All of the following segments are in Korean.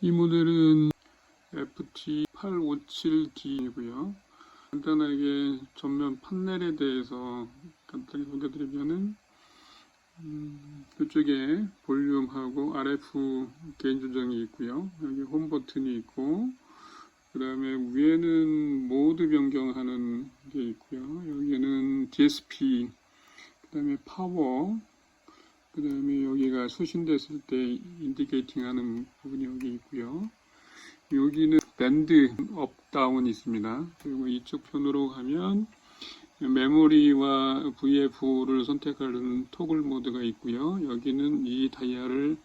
이 모델은 FT857D이고요. 간단하게 전면 판넬에 대해서 간단히 소개드리면은 음, 이쪽에 볼륨하고 RF 개인 조정이 있고요. 여기 홈 버튼이 있고 그 다음에 위에는 모드 변경하는 게 있고요. 여기는 DSP 그 다음에 파워 그 다음에 여기가 수신됐을 때 인디케이팅 하는 부분이 여기 있고요. 여기는 밴드 업 다운 있습니다. 그리고 이쪽 편으로 가면 메모리와 VF를 선택하는 토글 모드가 있고요. 여기는 이 다이아를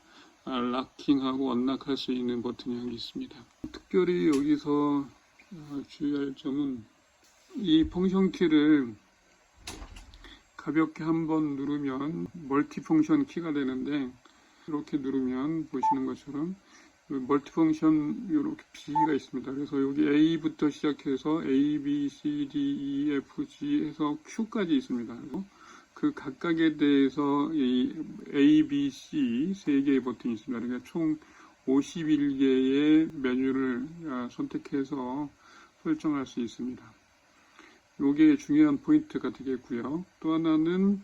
아, 락킹하고 언락할 수 있는 버튼이 여기 있습니다. 특별히 여기서 어, 주의할 점은 이 펑션 키를 가볍게 한번 누르면 멀티 펑션 키가 되는데 이렇게 누르면 보시는 것처럼 멀티펑션 이렇게 B가 있습니다. 그래서 여기 A부터 시작해서 A, B, C, D, E, F, G 해서 Q까지 있습니다. 그 각각에 대해서 이 A, B, C 세 개의 버튼이 있습니다. 그러니까 총 51개의 메뉴를 아, 선택해서 설정할 수 있습니다. 이게 중요한 포인트가 되겠고요. 또 하나는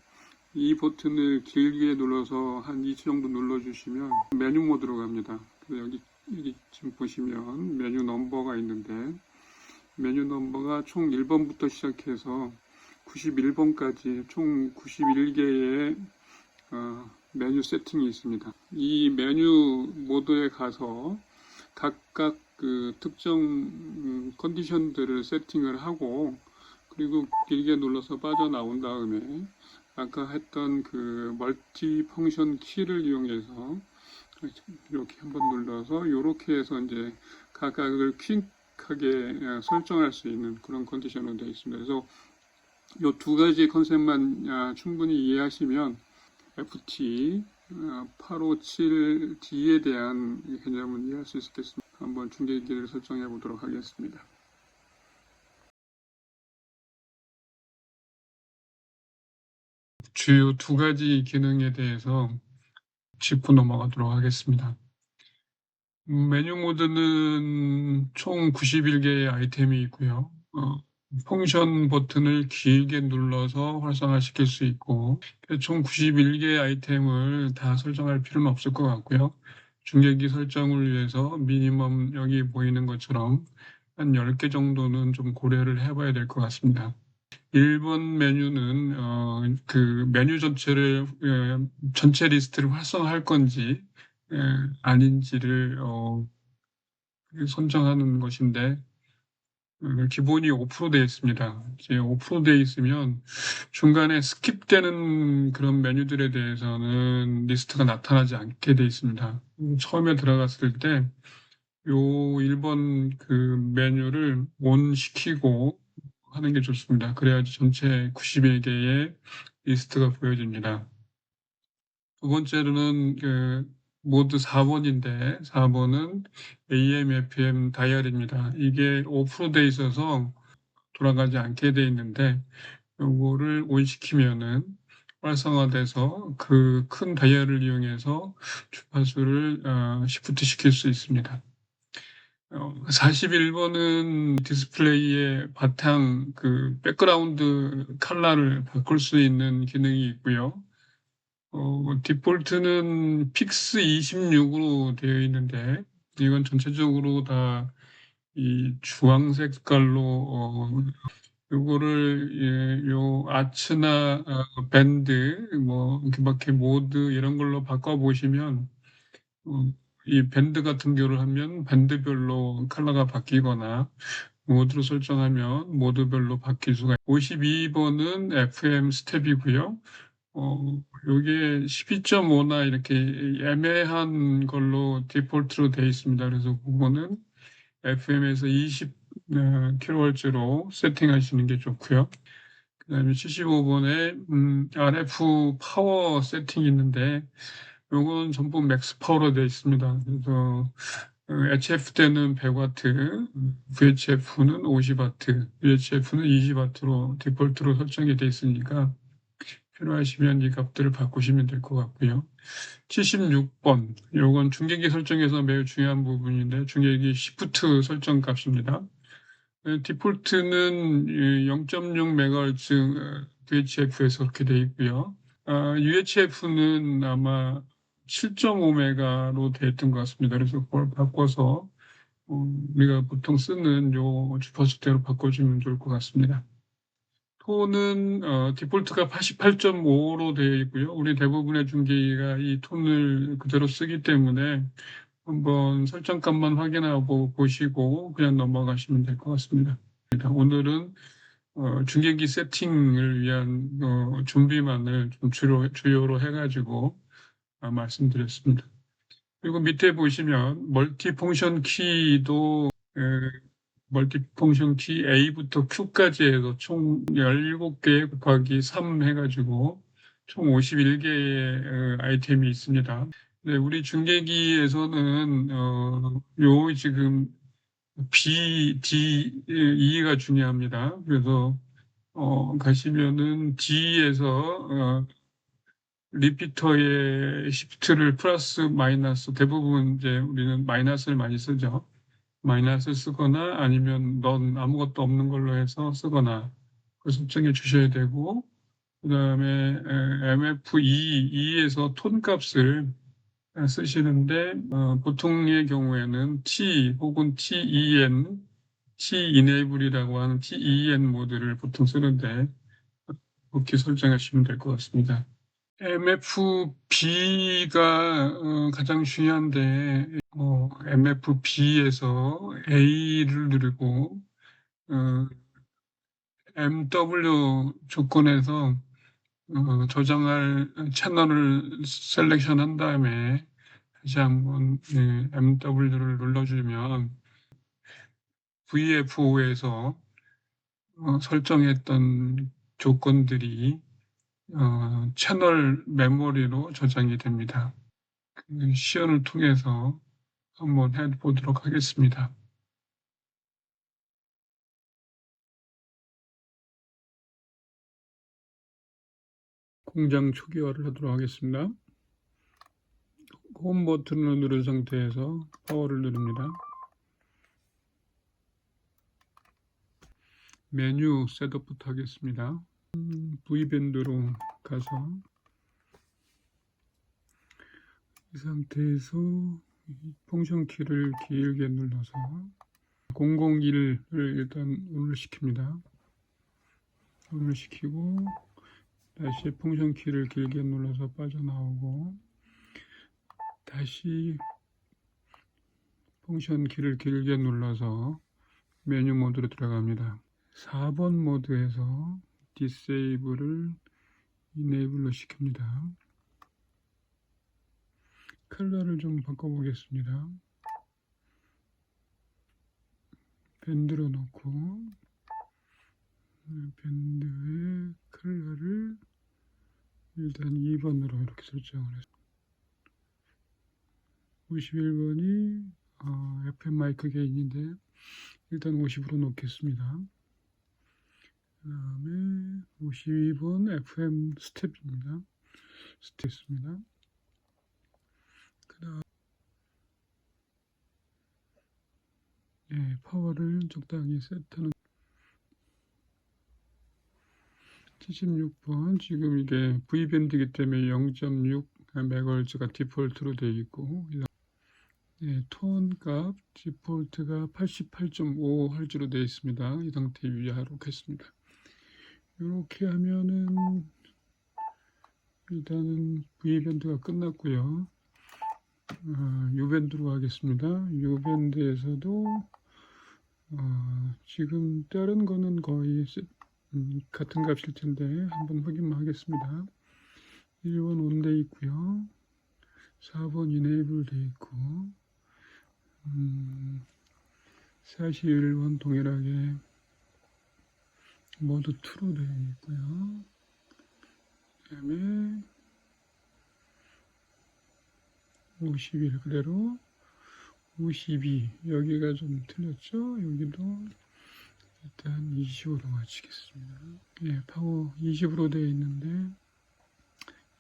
이 버튼을 길게 눌러서 한 2초 정도 눌러주시면 메뉴 모드로 갑니다. 여기, 여기 지금 보시면 메뉴 넘버가 있는데 메뉴 넘버가 총 1번부터 시작해서 91번까지 총 91개의 어, 메뉴 세팅이 있습니다. 이 메뉴 모드에 가서 각각 그 특정 음, 컨디션들을 세팅을 하고 그리고 길게 눌러서 빠져나온 다음에 아까 했던 그 멀티 펑션 키를 이용해서 이렇게 한번 눌러서 이렇게 해서 이제 각각을 퀵하게 어, 설정할 수 있는 그런 컨디션으로 되어 있습니다. 그래서 이 두 가지 컨셉만 아, 충분히 이해하시면 FT 857D에 대한 개념을 이해할 수 있겠습니다. 한번 중계기를 설정해 보도록 하겠습니다. 주요 두 가지 기능에 대해서 짚고 넘어가도록 하겠습니다. 음, 메뉴 모드는 총 91개의 아이템이 있고요. 어, 펑션 버튼을 길게 눌러서 활성화시킬 수 있고 총 91개의 아이템을 다 설정할 필요는 없을 것 같고요. 중계기 설정을 위해서 미니멈 여기 보이는 것처럼 한 10개 정도는 좀 고려를 해봐야 될 것 같습니다. 1번 메뉴는 어, 그 메뉴 전체를 예, 전체 리스트를 활성화할 건지 예, 아닌지를 어, 선정하는 것인데 어, 기본이 5% 되어 있습니다. 이제 5% 되어 있으면 중간에 스킵되는 그런 메뉴들에 대해서는 리스트가 나타나지 않게 되어 있습니다. 처음에 들어갔을 때 요 1번 그 메뉴를 온 시키고 하는 게 좋습니다. 그래야지 전체 91개의 리스트가 보여집니다. 두 번째로는 그 모드 4번인데 4번은 AM, FM 다이얼입니다. 이게 5%돼 있어서 돌아가지 않게 돼 있는데 요거를 온 시키면은 활성화돼서 그 큰 다이얼을 이용해서 주파수를 어, 시프트 시킬 수 있습니다. 41번은 디스플레이의 바탕 그 백그라운드 컬러를 바꿀 수 있는 기능이 있고요. 어, 디폴트는 픽스 26으로 되어 있는데 이건 전체적으로 다 이 주황 색 깔로 어, 요거를 예, 요 아츠나 어, 밴드 뭐 이렇게 모드 이런 걸로 바꿔 보시면 어, 이 밴드 같은 경우를 하면 밴드별로 컬러가 바뀌거나 모드로 설정하면 모드별로 바뀔 수가 있고 52번은 FM 스텝이고요. 어, 요게 12.5나 이렇게 애매한 걸로 디폴트로 되어 있습니다. 그래서 그거는 FM에서 20kHz로 세팅하시는 게 좋고요. 그 다음에 75번에 음, RF 파워 세팅이 있는데 요거는 전부 맥스 파워로 되어 있습니다. 그래서 HF 때는 100W, VHF는 50W, UHF는 20W로 디폴트로 설정이 되어 있으니까 필요하시면 이 값들을 바꾸시면 될 것 같고요. 76번 요건 중계기 설정에서 매우 중요한 부분인데 중계기 시프트 설정 값입니다. 네, 디폴트는 0.6MHz VHF에서 그렇게 되어 있고요. 아, UHF는 아마 7.5메가로 되어 있던 것 같습니다. 그래서 그걸 바꿔서 어, 우리가 보통 쓰는 요 주파수대로 바꿔주면 좋을 것 같습니다. 톤은 어, 디폴트가 88.5로 되어 있고요. 우리 대부분의 중계기가 이 톤을 그대로 쓰기 때문에 한번 설정값만 확인하고 보시고 그냥 넘어가시면 될 것 같습니다. 오늘은 어, 중계기 세팅을 위한 어, 준비만을 좀 주로, 주요로 해가지고 아, 말씀드렸습니다. 그리고 밑에 보시면 멀티 펑션 키도 에, 멀티 펑션 키 A부터 Q까지 해서 총 17개 곱하기 3 해가지고 총 51개의 아이템이 있습니다. 네, 우리 중계기에서는 어, 요 지금 B, D, E가 중요합니다. 그래서 어, 가시면은 D에서 어, 리피터의 시프트를 플러스 마이너스 대부분 이제 우리는 마이너스를 많이 쓰죠. 마이너스 쓰거나 아니면 넌 아무것도 없는 걸로 해서 쓰거나 그 설정해 주셔야 되고 그 다음에 MFE, E에서 톤 값을 쓰시는데 어, 보통의 경우에는 T 혹은 TEN, T-enable이라고 하는 TEN 모드를 보통 쓰는데 그렇게 설정하시면 될 것 같습니다. MFB가 어, 가장 중요한데 어, MFB에서 A를 누르고 어, MW 조건에서 어, 저장할 채널을 셀렉션한 다음에 다시 한번 예, MW를 눌러주면 VFO에서 어, 설정했던 조건들이 어, 채널 메모리로 저장이 됩니다. 그 시연을 통해서 한번 해보도록 하겠습니다. 공장 초기화를 하도록 하겠습니다. 홈 버튼을 누른 상태에서 파워를 누릅니다. 메뉴 셋업부터 하겠습니다. 음, V밴드로 가서 이 상태에서 이 펑션 키를 길게 눌러서 001을 일단 오늘 시킵니다. 오늘 시키고 다시 펑션 키를 길게 눌러서 빠져나오고 다시 펑션 키를 길게 눌러서 메뉴 모드로 들어갑니다. 4번 모드에서 디세이블을 이네이블로 시킵니다. 컬러를 좀 바꿔보겠습니다. 밴드로 놓고 밴드의 컬러를 일단 2번으로 이렇게 설정을 했습니다. 51번이 어, FM 마이크 게인인데 일단 50으로 놓겠습니다. 그 다음에 52번 FM 스텝입니다. 스텝입니다. 그 다음 예, 파워를 적당히 세트하는 76번 지금 이게 V밴드이기 때문에 0.6MHz가 디폴트로 되어 있고 네, 톤값 디폴트가 88.5Hz로 되어 있습니다. 이 상태 유지하도록 했습니다. 이렇게 하면은 일단은 V밴드가 끝났고요. 어, U밴드로 하겠습니다. U밴드에서도 어, 지금 다른 거는 거의 음, 같은 값일 텐데 한번 확인만 하겠습니다. 1번 온돼 있고요. 4번 이네이블 돼 있고 음, 41번 동일하게 모두 true로 되어 있고요. 그 다음에 51 그대로 52 여기가 좀 틀렸죠? 여기도 일단 20으로 맞추겠습니다. 예, 파워 20으로 되어 있는데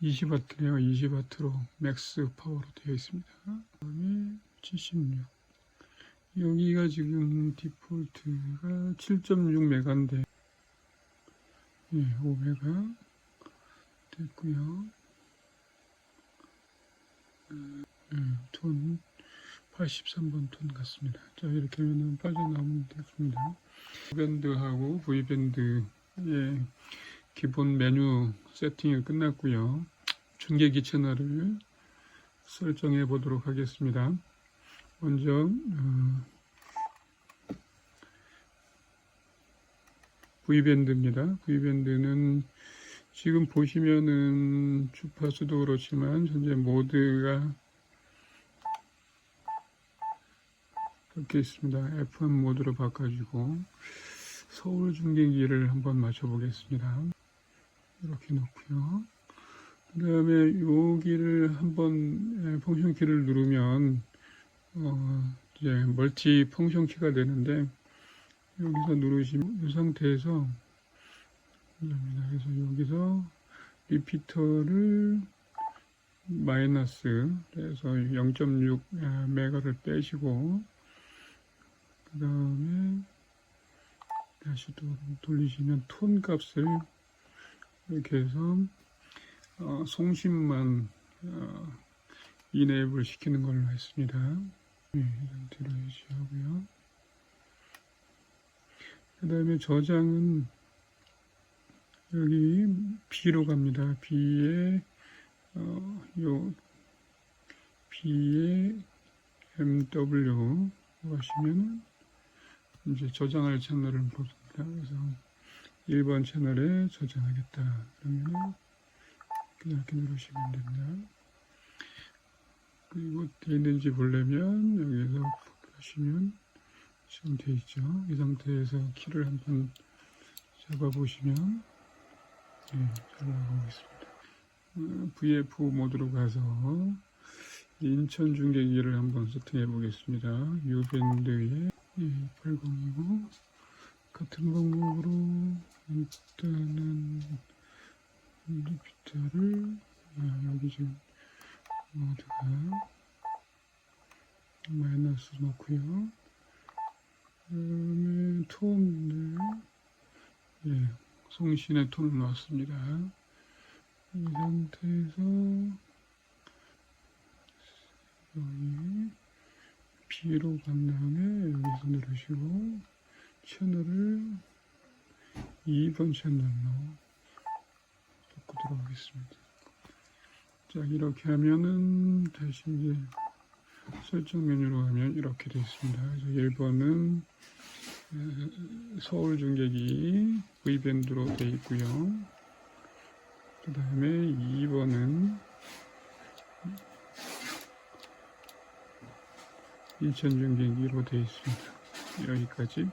20W네요. 20W로 맥스 파워로 되어 있습니다. 그다음에 76. 여기가 지금 디폴트가 7.6메가인데 예, 5메가 됐고요. 예, 톤 83번 톤 같습니다. 자 이렇게 하면 빠져나오면 되겠습니다. V밴드하고 V밴드의 기본 메뉴 세팅이 끝났고요. 중계기 채널을 설정해 보도록 하겠습니다. 먼저 어, V밴드입니다. V밴드는 지금 보시면은 주파수도 그렇지만 현재 모드가 이렇게 있습니다. F1 모드로 바꿔주고 서울 중계기를 한번 맞춰보겠습니다. 이렇게 놓고요. 그 다음에 여기를 한번 에, 펑션 키를 누르면 어, 이제 멀티 펑션 키가 되는데 여기서 누르시면 이 상태에서. 그래서 여기서 리피터를 마이너스 그래서 0.6 메가를 빼시고 그 다음에 다시 또 돌리시면 톤 값을 이렇게 해서 어, 송신만 어, 이네이블 시키는 걸로 했습니다. 네, 이 상태로 유지하고요. 그 다음에 저장은 여기 B로 갑니다. B에 어, 요 B에 MW 하시면 이제 저장할 채널을 보입니다. 그래서 1번 채널에 저장하겠다. 그러면 이렇게 누르시면 됩니다. 그리고 돼 있는지 보려면 여기서 하시면 지금 돼 있죠. 이 상태에서 키를 한번 잡아 보시면 네, 잘 나가고 있습니다. 어, VF 모드로 가서 인천 중계기를 한번 세팅해 보겠습니다. U밴드에 80이고 같은 방법으로 일단은 리피터를 아, 여기 지금 모드가 마이너스 놓고요. 그다음에 톤을 예, 송신의 톤을 넣었습니다. 이 상태에서 여기 B로 간 다음에 여기서 누르시고 채널을 2번 채널로 바꾸도록 하겠습니다. 자 이렇게 하면은 다시 이제 설정 메뉴로 가면 이렇게 되어 있습니다. 그래서 1번은 서울 중계기 V밴드로 되어 있고요. 그 다음에 2번은 인천 중계기로 되어 있습니다. 여기까지